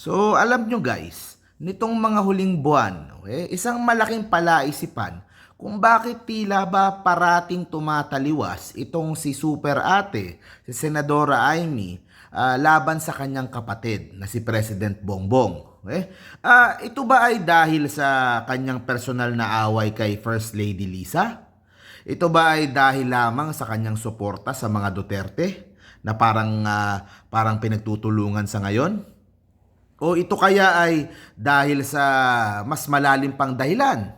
So, alam nyo guys, nitong mga huling buwan, okay, isang malaking palaisipan kung bakit tila ba parating tumataliwas itong si Super Ate, si Senadora Amy, ah, laban sa kanyang kapatid na si President Bongbong. Okay? Ah, ito ba ay dahil sa kanyang personal na away kay First Lady Lisa? Ito ba ay dahil lamang sa kanyang suporta sa mga Duterte na parang ah, parang pinagtutulungan sa ngayon? O ito kaya ay dahil sa mas malalim pang dahilan?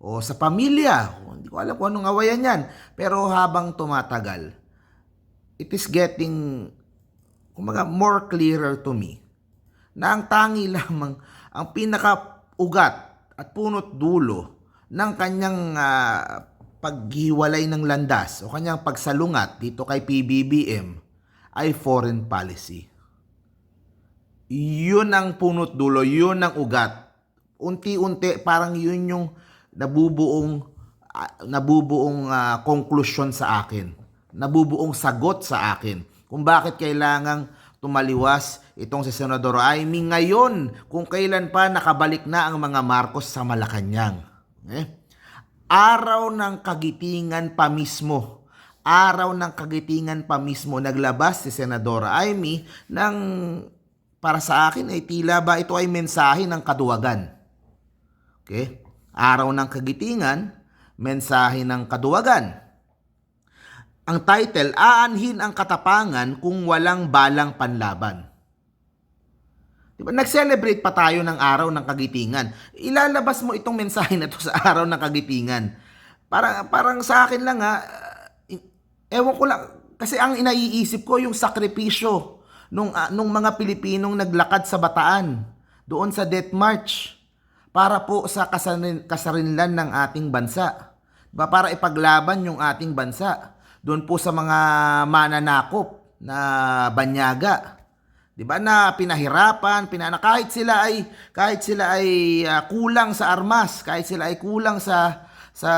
O sa pamilya? O, hindi ko alam kung anong awayan yan. Pero habang tumatagal, it is getting kumaga, more clearer to me na ang tangi lamang, ang pinaka-ugat at punot dulo ng kanyang ah, paghiwalay ng landas o kanyang pagsalungat dito kay PBBM ay foreign policy. Yun ang punot dulo, yun ang ugat. Unti-unti parang yun yung nabubuong ah, nabubuong ah, conclusion sa akin. Nabubuong sagot sa akin kung bakit kailangang tumaliwas itong si Senador Amy ngayon kung kailan pa nakabalik na ang mga Marcos sa Malacanang. Eh? Araw ng kagitingan pa mismo. Araw ng kagitingan pa mismo naglabas si Senadora Amy ng para sa akin ay tila ba ito ay mensahe ng kaduwagan. Okay? Araw ng kagitingan, mensahe ng kaduwagan. Ang title, Aanhin ang katapangan kung walang balang panlaban. Diba? Nag-celebrate pa tayo ng araw ng kagitingan. Ilalabas mo itong mensahe na to sa araw ng kagitingan. Parang, parang sa akin lang ha, eh, ewan ko lang, kasi ang inaiisip ko yung sakripisyo nung, ah, nung mga Pilipinong naglakad sa Bataan doon sa Death March para po sa kasarin, kasarinlan ng ating bansa. Diba? Para ipaglaban yung ating bansa doon po sa mga mananakop na banyaga. 'Di ba na pinahirapan, pinana kahit sila ay kahit sila ay ah, kulang sa armas, kahit sila ay kulang sa sa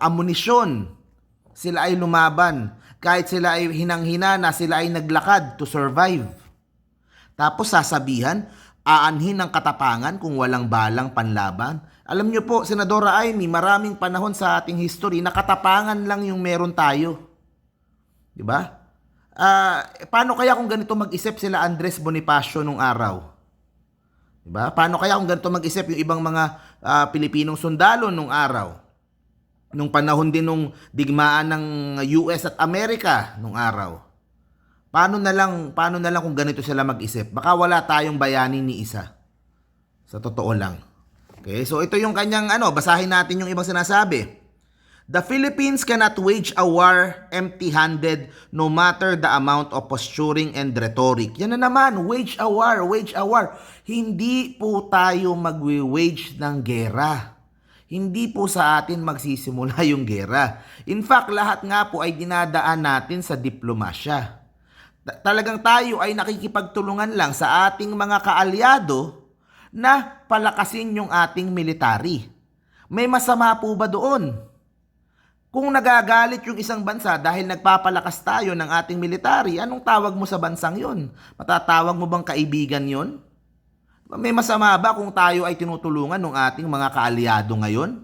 amunisyon, sila ay lumaban. Kahit sila ay hinang-hina na sila ay naglakad to survive. Tapos sasabihan, aanhin ng katapangan kung walang balang panlaban. Alam niyo po, Senadora Amy, maraming panahon sa ating history na katapangan lang yung meron tayo. 'Di ba? Ah, paano kaya kung ganito mag-isip sila Andres Bonifacio nung araw? 'Di ba? Paano kaya kung ganito mag-isip yung ibang mga ah, Pilipinong sundalo nung araw? Nung panahon din nung digmaan ng US at Amerika nung araw. Paano na lang, paano na lang kung ganito sila mag-isip? Baka wala tayong bayani ni isa. Sa totoo lang. Okay, so ito yung kanyang ano, basahin natin yung ibang sinasabi. The Philippines cannot wage a war empty-handed no matter the amount of posturing and rhetoric. Yan na naman, wage a war, wage a war. Hindi po tayo magwi-wage ng gera. Hindi po sa atin magsisimula yung gera. In fact, lahat nga po ay dinadaan natin sa diplomasya. Ta- talagang tayo ay nakikipagtulungan lang sa ating mga kaalyado na palakasin yung ating military. May masama po ba doon? Kung nagagalit yung isang bansa dahil nagpapalakas tayo ng ating military, anong tawag mo sa bansang yon? Matatawag mo bang kaibigan yon? May masama ba kung tayo ay tinutulungan ng ating mga kaalyado ngayon?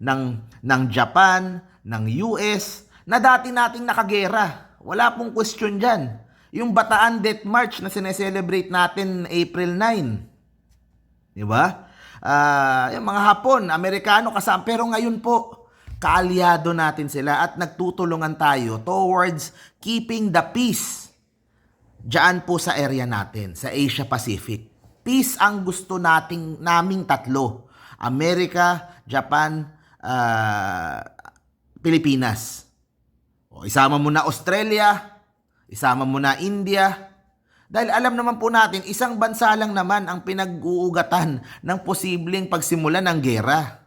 Ng, ng Japan, ng US, na dati nating nakagera. Wala pong question dyan. Yung Bataan Death March na sineselebrate natin April 9. Di ba? Ah, yung mga Hapon, Amerikano kasama. Pero ngayon po, kaalyado natin sila at nagtutulungan tayo towards keeping the peace Diyan po sa area natin, sa Asia Pacific. Peace ang gusto nating naming tatlo. Amerika, Japan, ah, Pilipinas. O, isama mo na Australia, isama mo na India. Dahil alam naman po natin, isang bansa lang naman ang pinag-uugatan ng posibleng pagsimulan ng gera.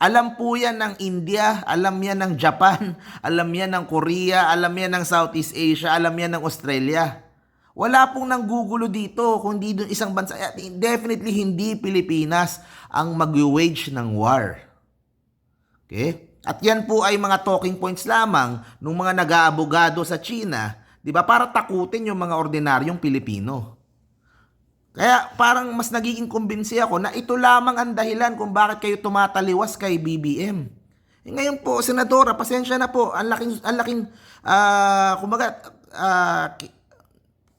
Alam po yan ng India, alam yan ng Japan, alam yan ng Korea, alam yan ng Southeast Asia, alam yan ng Australia. Wala pong nanggugulo dito, kundi dun isang bansa. Eh, Definitely hindi Pilipinas ang mag-wage ng war. Okay? At yan po ay mga talking points lamang ng mga nag-aabogado sa China, 'di ba? Para takutin yung mga ordinaryong Pilipino. Kaya parang mas nagiging kumbinsi ako na ito lamang ang dahilan kung bakit kayo tumataliwas kay BBM. Eh, ngayon po, Senadora, pasensya na po. Ang laking, ang laking, ah, kumbaga, ki-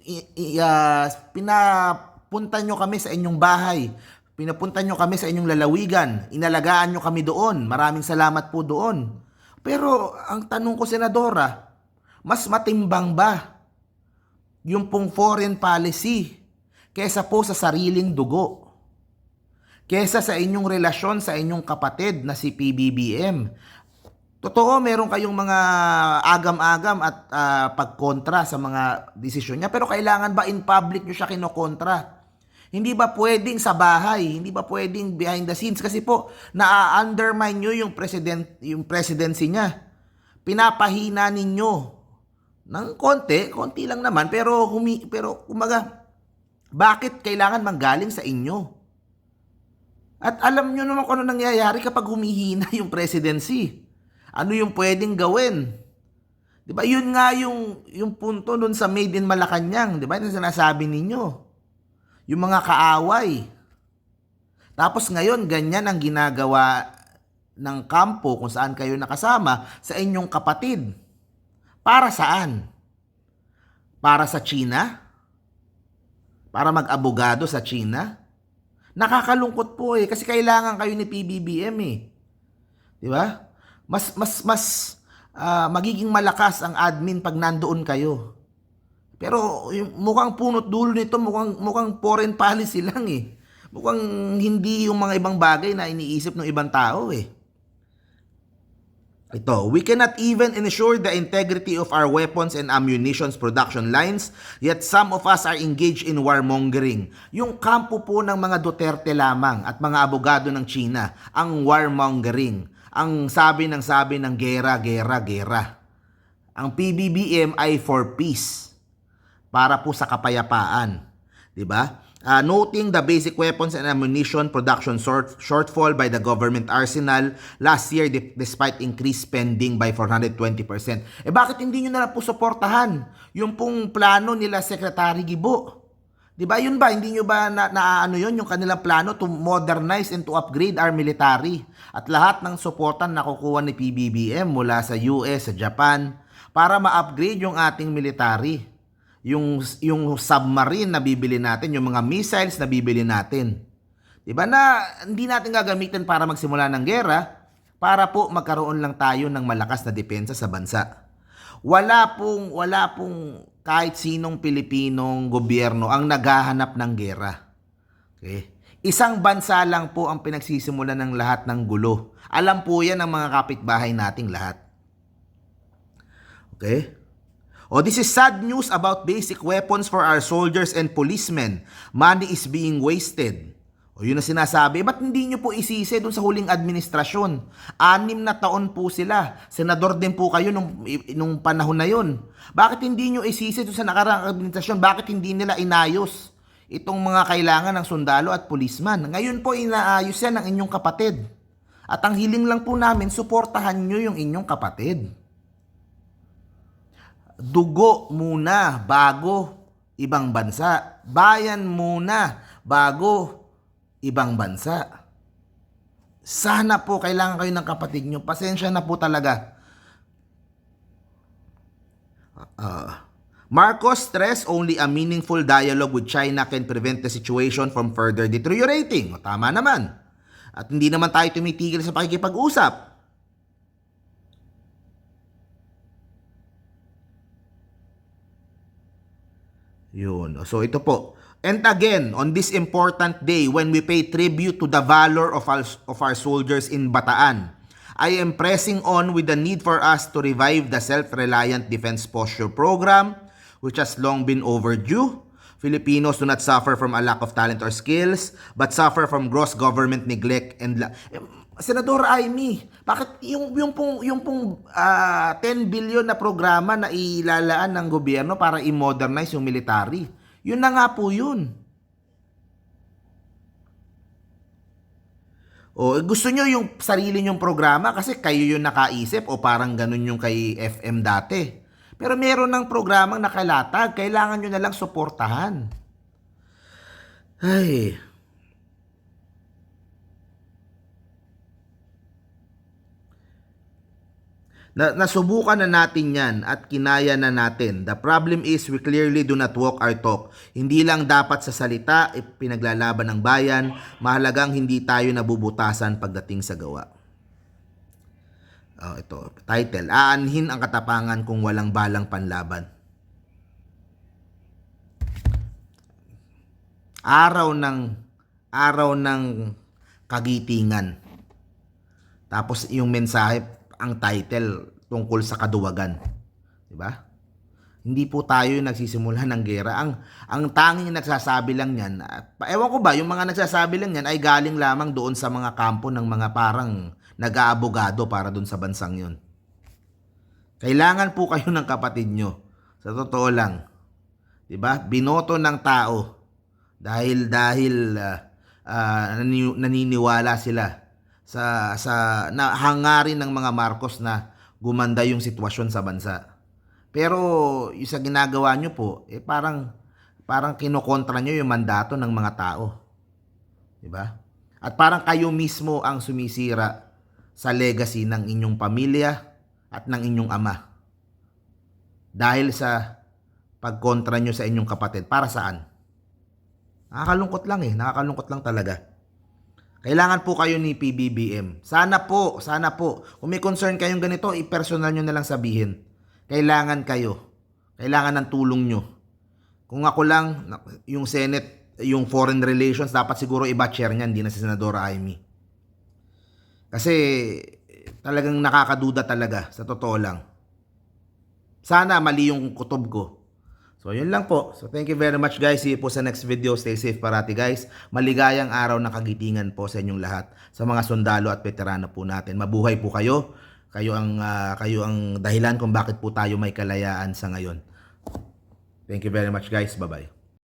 i- i- ah, pinapunta nyo kami sa inyong bahay. Pinapunta nyo kami sa inyong lalawigan. Inalagaan nyo kami doon. Maraming salamat po doon. Pero ang tanong ko, Senadora, mas matimbang ba yung pong foreign policy kesa po sa sariling dugo? Kesa sa inyong relasyon sa inyong kapatid na si PBBM? Totoo, meron kayong mga agam-agam at ah, pagkontra sa mga desisyon niya. Pero kailangan ba in public nyo siya kinokontra? Hindi ba pwedeng sa bahay? Hindi ba pwedeng behind the scenes? Kasi po, na-undermine nyo yung, president, yung presidency niya. Pinapahina ninyo ng konti, konti lang naman, pero, humi, pero kumaga, bakit kailangan manggaling sa inyo? At alam nyo naman kung ano nangyayari kapag humihina yung presidency. Ano yung pwedeng gawin? 'Di ba? Yun nga yung yung punto doon sa Made in Malacanang, 'di ba? Yung sinasabi ninyo. Yung mga kaaway. Tapos ngayon ganyan ang ginagawa ng kampo kung saan kayo nakasama sa inyong kapatid. Para saan? Para sa China? Para mag-abogado sa China? Nakakalungkot po eh kasi kailangan kayo ni PBBM eh. 'Di ba? Mas mas mas ah, magiging malakas ang admin pag nandoon kayo. Pero yung mukhang punot dulo nito mukhang mukhang foreign policy lang eh. Mukhang hindi yung mga ibang bagay na iniisip ng ibang tao eh. Ito, we cannot even ensure the integrity of our weapons and ammunitions production lines, yet some of us are engaged in warmongering. Yung kampo po ng mga Duterte lamang at mga abogado ng China, ang warmongering. Ang sabi ng sabi ng gera, gera, gera. Ang PBBM ay for peace para po sa kapayapaan. 'Di ba? Uh, noting the basic weapons and ammunition production short, shortfall by the government arsenal last year despite increased spending by 420%. Eh bakit hindi nyo na po suportahan yung pong plano nila Secretary Gibo? 'Di ba? Yun ba hindi nyo ba na, naaano yun yung kanilang plano to modernize and to upgrade our military? At lahat ng suportan na kukuha ni PBBM mula sa US, sa Japan para ma-upgrade yung ating military yung yung submarine na bibili natin, yung mga missiles na bibili natin. 'Di ba na hindi natin gagamitin para magsimula ng gera, para po magkaroon lang tayo ng malakas na depensa sa bansa. Wala pong wala pong kahit sinong Pilipinong gobyerno ang naghahanap ng gera. Okay? Isang bansa lang po ang pinagsisimulan ng lahat ng gulo. Alam po 'yan ng mga kapitbahay nating lahat. Okay? Oh, this is sad news about basic weapons for our soldiers and policemen. Money is being wasted. O yun ang sinasabi. Ba't hindi nyo po isisi dun sa huling administrasyon? Anim na taon po sila. Senador din po kayo nung, nung panahon na yun. Bakit hindi nyo isisi dun sa nakaraang administrasyon? Bakit hindi nila inayos itong mga kailangan ng sundalo at pulisman? Ngayon po inaayos yan ng inyong kapatid. At ang hiling lang po namin, suportahan nyo yung inyong kapatid dugo muna bago ibang bansa. Bayan muna bago ibang bansa. Sana po kailangan kayo ng kapatid nyo. Pasensya na po talaga. Uh, Marcos stress only a meaningful dialogue with China can prevent the situation from further deteriorating. O, tama naman. At hindi naman tayo tumitigil sa pakikipag-usap. Yun. So ito po. And again, on this important day when we pay tribute to the valor of our, of our soldiers in Bataan, I am pressing on with the need for us to revive the self-reliant defense posture program, which has long been overdue. Filipinos do not suffer from a lack of talent or skills, but suffer from gross government neglect and Senador Amy, bakit yung yung pong yung pong ah, 10 billion na programa na ilalaan ng gobyerno para i-modernize yung military? Yun na nga po yun. O gusto nyo yung sarili nyong programa kasi kayo yung nakaisip o parang ganun yung kay FM dati. Pero meron ng programang nakalatag, kailangan nyo na lang suportahan. Ay. Na, nasubukan na natin yan at kinaya na natin. The problem is we clearly do not walk our talk. Hindi lang dapat sa salita, eh, pinaglalaban ng bayan, mahalagang hindi tayo nabubutasan pagdating sa gawa. Oh, ito, title, Aanhin ang katapangan kung walang balang panlaban. Araw ng araw ng kagitingan. Tapos yung mensahe, ang title tungkol sa kaduwagan. 'Di ba? Hindi po tayo yung nagsisimula ng gera. Ang ang tanging nagsasabi lang niyan, at ewan ko ba, yung mga nagsasabi lang niyan ay galing lamang doon sa mga kampo ng mga parang nag-aabogado para doon sa bansang 'yon. Kailangan po kayo ng kapatid nyo. Sa totoo lang. 'Di ba? Binoto ng tao dahil dahil ah, ah, nani- naniniwala sila sa sa na hangarin ng mga Marcos na gumanda yung sitwasyon sa bansa. Pero yung sa ginagawa nyo po, eh parang parang kinokontra nyo yung mandato ng mga tao. 'Di ba? At parang kayo mismo ang sumisira sa legacy ng inyong pamilya at ng inyong ama. Dahil sa pagkontra nyo sa inyong kapatid. Para saan? Nakakalungkot lang eh. Nakakalungkot lang talaga. Kailangan po kayo ni PBBM. Sana po, sana po. Kung may concern kayong ganito, i-personal nyo na lang sabihin. Kailangan kayo. Kailangan ng tulong nyo. Kung ako lang, yung Senate, yung Foreign Relations, dapat siguro iba chair niyan, hindi na si Senadora Amy. Kasi talagang nakakaduda talaga, sa totoo lang. Sana mali yung kutob ko. So, yun lang po. So, thank you very much guys. See you po sa next video. Stay safe parati guys. Maligayang araw ng kagitingan po sa inyong lahat. Sa mga sundalo at veterano po natin. Mabuhay po kayo. Kayo ang, ah, kayo ang dahilan kung bakit po tayo may kalayaan sa ngayon. Thank you very much guys. Bye-bye.